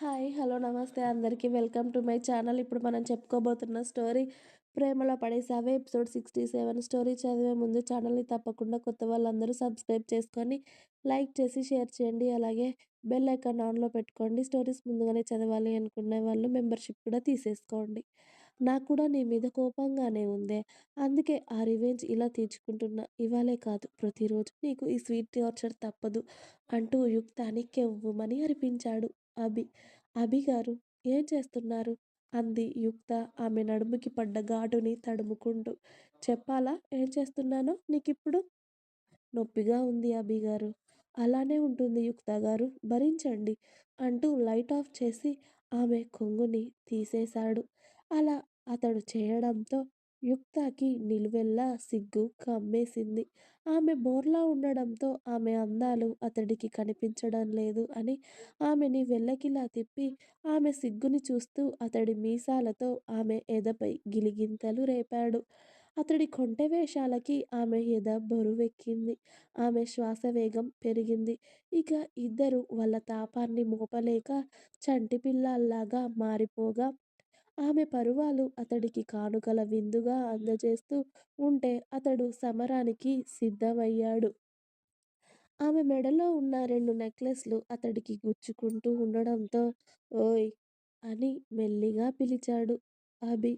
Hi! Hello! నమస్తే అందరికీ. Welcome to my channel. ఇప్పుడు మనం చెప్పుకోబోతున్న స్టోరీ 'ప్రేమలో పడేసావే' ఎపిసోడ్ 67 స్టోరీ చదివే ముందు ఛానల్‌ని తప్పకుండా కొత్త వాళ్ళందరూ సబ్స్క్రైబ్ చేసుకొని, లైక్ చేసి, షేర్ చేయండి. అలాగే బెల్ ఐకాన్ ఆన్‌లో పెట్టుకోండి. స్టోరీస్ ముందుగానే చదవాలి అనుకునే వాళ్ళు మెంబర్‌షిప్ కూడా తీసేసుకోండి. నాకు కూడా నీ మీద కోపంగానే ఉందే. అందుకే ఆ రివెంజ్ ఇలా తీర్చుకుంటున్నా. ఇవాళే కాదు ప్రతిరోజు నీకు ఈ స్వీట్ టార్చర్ తప్పదు అంటూ యుక్తాని కెవ్వుమని అరిపించాడు అభి. అభిగారు ఏం చేస్తున్నారు? అంది యుక్త ఆమె నడుముకి పడ్డ ఘాటుని తడుముకుంటూ. చెప్పాలా ఏం చేస్తున్నానో నీకిప్పుడు? నొప్పిగా ఉంది అభిగారు. అలానే ఉంటుంది యుక్తగారు భరించండి అంటూ లైట్ ఆఫ్ చేసి ఆమె కొంగుని తీసేశాడు. అలా అతడు చేయడంతో యుక్తాకి నిలువెల్లా సిగ్గు కమ్మేసింది. ఆమె బోర్లా ఉండడంతో ఆమె అందాలు అతడికి కనిపించడం లేదు అని ఆమెని వెల్లకిలా తిప్పి ఆమె సిగ్గుని చూస్తూ అతడి మీసాలతో ఆమె ఎదపై గిలిగింతలు రేపాడు. అతడి కొంటె వేషాలకి ఆమె ఎద బరువెక్కింది. ఆమె శ్వాస వేగం పెరిగింది. ఇక ఇద్దరూ వాళ్ళ తాపాన్ని మోపలేక చంటిపిల్లాల్లాగా మారిపోగా ఆమె పరువాలు అతడికి కానుకల విందుగా అందజేస్తూ ఉంటే అతడు సమరానికి సిద్ధమయ్యాడు. ఆమె మెడలో ఉన్న రెండు నెక్లెస్లు అతడికి గుచ్చుకుంటూ ఉండడంతో ఓయ్! అని మెల్లిగా పిలిచాడు అభి.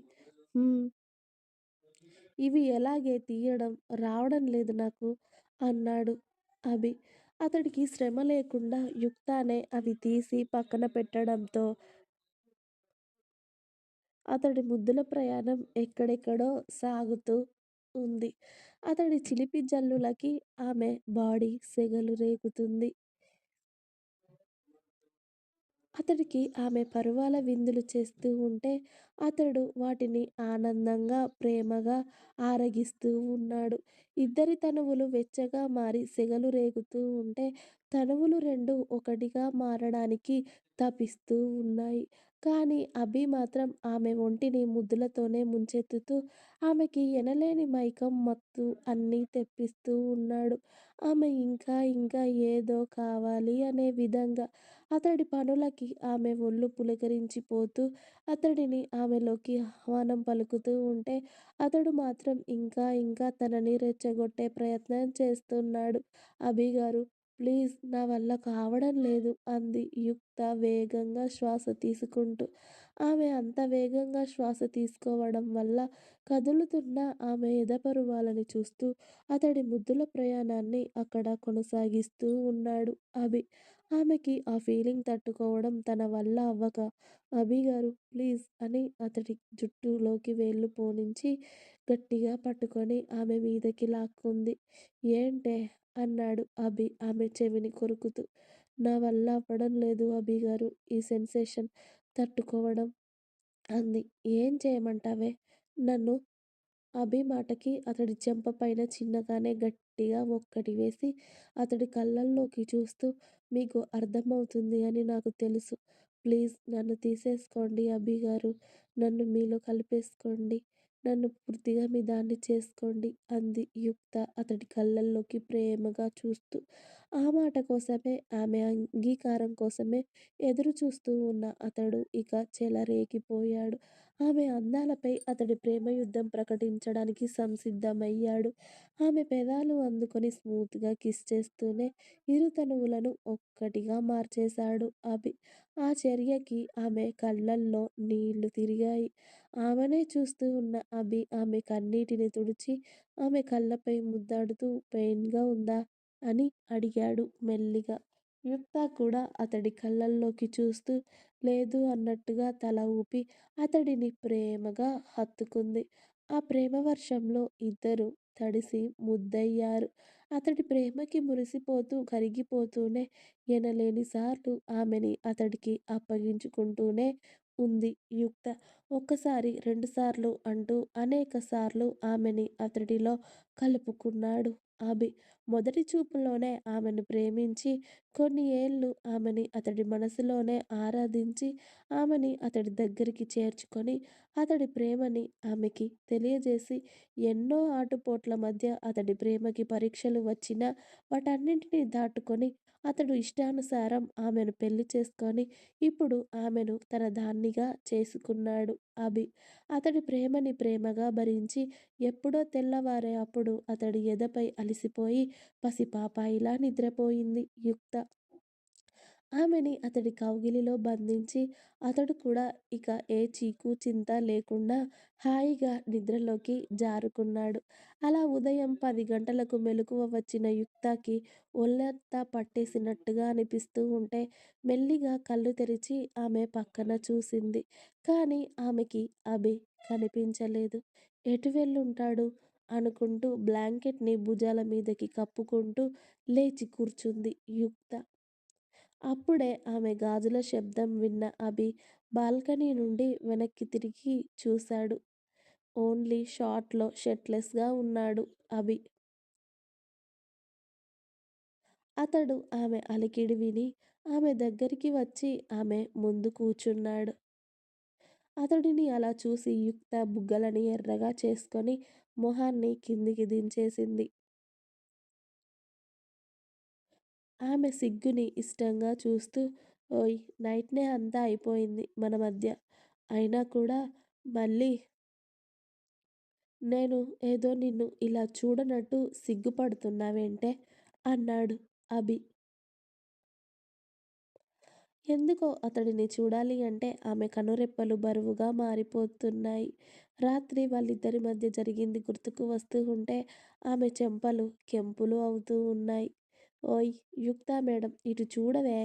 ఇవి ఎలాగే తీయడం రావడం లేదు నాకు అన్నాడు అభి. అతడికి శ్రమ లేకుండా యుక్తనే అవి తీసి పక్కన పెట్టడంతో అతడి ముద్దుల ప్రయాణం ఎక్కడెక్కడో సాగుతూ ఉంది. అతడి చిలిపి జల్లులకి ఆమె బాడీ సెగలు రేగుతుంది. అతడికి ఆమె పరువాల విందులు చేస్తూ ఉంటే అతడు వాటిని ఆనందంగా, ప్రేమగా ఆరగిస్తూ ఉన్నాడు. ఇద్దరి తనువులు వెచ్చగా మారి సెగలు రేగుతూ ఉంటే తనువులు రెండూ ఒకటిగా మారడానికి తపిస్తూ ఉన్నాయి. కానీ అభి మాత్రం ఆమె ఒంటిని ముద్దులతోనే ముంచెత్తుతూ ఆమెకి ఎనలేని మైకం మత్తు అన్నీ తెప్పిస్తూ ఉన్నాడు. ఆమె ఇంకా ఇంకా ఏదో కావాలి అనే విధంగా. అతడి పనులకి ఆమె ఒళ్ళు పులకరించిపోతూ అతడిని ఆమెలోకి ఆహ్వానం పలుకుతూ ఉంటే అతడు మాత్రం ఇంకా ఇంకా తనని రెచ్చగొట్టే ప్రయత్నం చేస్తున్నాడు. అభిగారు ప్లీజ్ నా వల్ల కావడం లేదు అంది యుక్త వేగంగా శ్వాస తీసుకుంటూ. ఆమె అంత వేగంగా శ్వాస తీసుకోవడం వల్ల కదులుతున్న ఆమె ఎదపరువాలని చూస్తూ అతడి ముద్దుల ప్రయాణాన్ని అక్కడ కొనసాగిస్తూ ఉన్నాడు అభి. ఆమెకి ఆ ఫీలింగ్ తట్టుకోవడం తన వల్ల అవ్వక అభి గారు ప్లీజ్ అని అతడి జుట్టులోకి వేళ్ళు పోనించి గట్టిగా పట్టుకొని ఆమె మీదకి లాక్కుంది. ఏంటే? అన్నాడు అభి ఆమె చెవిని కొరుకుతూ. నా వల్ల అవ్వడం లేదు అభి గారు ఈ సెన్సేషన్ తట్టుకోవడం అంది. ఏం చేయమంటావే నన్ను? అభి మాటకి అతడి చెంపపైన చిన్నగానే గట్టిగా ఒక్కటి వేసి అతడి కళ్ళల్లోకి చూస్తూ మీకు అర్థమవుతుంది అని నాకు తెలుసు. ప్లీజ్ నన్ను తీసేసుకోండి అభి గారు నన్ను మీలో కలిపేసుకోండి. నన్ను పూర్తిగా మీ దాన్ని చేసుకోండి అంది యుక్త అతడి కళ్ళల్లోకి ప్రేమగా చూస్తూ. ఆ మాట కోసమే ఆమె అంగీకారం కోసమే ఎదురు చూస్తూ ఉన్న అతడు ఇక చెలరేగిపోయాడు. ఆమె అందాలపై అతడి ప్రేమ యుద్ధం ప్రకటించడానికి సంసిద్ధమయ్యాడు. ఆమె పెదాలు అందుకొని స్మూత్గా కిస్ చేస్తూనే ఇరు తనువులను ఒక్కటిగా మార్చేశాడు అభి. ఆ చర్యకి ఆమె కళ్ళల్లో నీళ్ళు తిరిగాయి. ఆమెనే చూస్తూ ఉన్న అభి ఆమె కన్నీటిని తుడిచి ఆమె కళ్ళపై ముద్దాడుతూ పెయిన్గా ఉందా? అని అడిగాడు మెల్లిగా. యుక్త కూడా అతడి కళ్ళల్లోకి చూస్తూ లేదు అన్నట్టుగా తల ఊపి అతడిని ప్రేమగా హత్తుకుంది. ఆ ప్రేమ వర్షంలో ఇద్దరూ తడిసి ముద్దయ్యారు. అతడి ప్రేమకి మురిసిపోతూ కరిగిపోతూనే ఎనలేనిసార్లు ఆమెని అతడికి అప్పగించుకుంటూనే ఉంది యుక్త. ఒక్కసారి రెండుసార్లు అంటూ అనేకసార్లు ఆమెని అతడిలో కలుపుకున్నాడు అభి. మొదటి చూపులోనే ఆమెను ప్రేమించి కొన్ని ఏళ్ళు ఆమెని అతడి మనసులోనే ఆరాధించి ఆమెని అతడి దగ్గరికి చేర్చుకొని అతడి ప్రేమని ఆమెకి తెలియజేసి ఎన్నో ఆటుపోట్ల మధ్య అతడి ప్రేమకి పరీక్షలు వచ్చినా వాటన్నింటినీ దాటుకొని అతడు ఇష్టానుసారం ఆమెను పెళ్ళి చేసుకొని ఇప్పుడు ఆమెను తన దాన్నిగా చేసుకున్నాడు అభి. అతడి ప్రేమని ప్రేమగా భరించి ఎప్పుడో తెల్లవారే అప్పుడు అతడి ఎదపై అలిసిపోయి పసిపాపాయిలా నిద్రపోయింది యుక్త. ఆమెని అతడి కౌగిలిలో బంధించి అతడు కూడా ఇక ఏ చీకు చింత లేకుండా హాయిగా నిద్రలోకి జారుకున్నాడు. అలా ఉదయం పది గంటలకు మెలకువ వచ్చిన యుక్తకి ఒళ్ళంతా పట్టేసినట్టుగా అనిపిస్తూ ఉంటే మెల్లిగా కళ్ళు తెరిచి ఆమె పక్కన చూసింది. కానీ ఆమెకి అభి కనిపించలేదు. ఎటు వెళ్ళుంటాడు? అనుకుంటూ బ్లాంకెట్ని భుజాల మీదకి కప్పుకుంటూ లేచి కూర్చుంది యుక్త. అప్పుడే ఆమె గాజుల శబ్దం విన్న అభి బాల్కనీ నుండి వెనక్కి తిరిగి చూశాడు. ఓన్లీ షార్ట్లో షర్ట్లెస్గా ఉన్నాడు అభి. అతడు ఆమె అలికిడి విని ఆమె దగ్గరికి వచ్చి ఆమె ముందు కూర్చున్నాడు అతడిని అలా చూసి యుక్త బుగ్గలని ఎర్రగా చేసుకొని మొహాన్ని కిందికి దించేసింది. ఆమె సిగ్గుని ఇష్టంగా చూస్తూ ఓయ్ నైట్నే అంతా అయిపోయింది మన మధ్య. అయినా కూడా మళ్ళీ నేను ఏదో నిన్ను ఇలా చూడనట్టు సిగ్గుపడుతున్నావేంటే? అన్నాడు అభి. ఎందుకో అతడిని చూడాలి అంటే ఆమె కనురెప్పలు బరువుగా మారిపోతున్నాయి. రాత్రి వాళ్ళిద్దరి మధ్య జరిగింది గుర్తుకు వస్తూ ఉంటే ఆమె చెంపలు కెంపులు అవుతూ ఉన్నాయి. ఓయ్ యుక్తా మేడం ఇటు చూడవే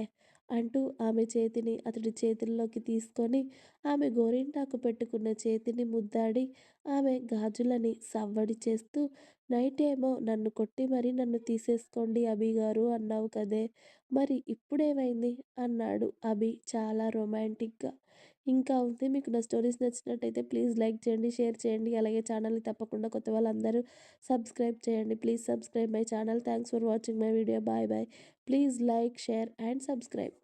అంటూ ఆమె చేతిని అతడి చేతుల్లోకి తీసుకొని ఆమె గోరింటాకు పెట్టుకున్న చేతిని ముద్దాడి ఆమె గాజులని సవ్వడి చేస్తూ నైట్ ఏమో నన్ను కొట్టి మరీ నన్ను తీసేసుకోండి అభి గారు అన్నావు కదే మరి ఇప్పుడేమైంది? అన్నాడు అభి చాలా రొమాంటిక్గా ఇంకా ఉంది మీకు నా స్టోరీస్ నచ్చినట్టయితే ప్లీజ్ లైక్ చేయండి, షేర్ చేయండి. అలాగే ఛానల్ని తప్పకుండా కొత్త వాళ్ళందరూ సబ్స్క్రైబ్ చేయండి. Please subscribe my channel. Thanks for watching my video. Bye bye. Please like, share and subscribe.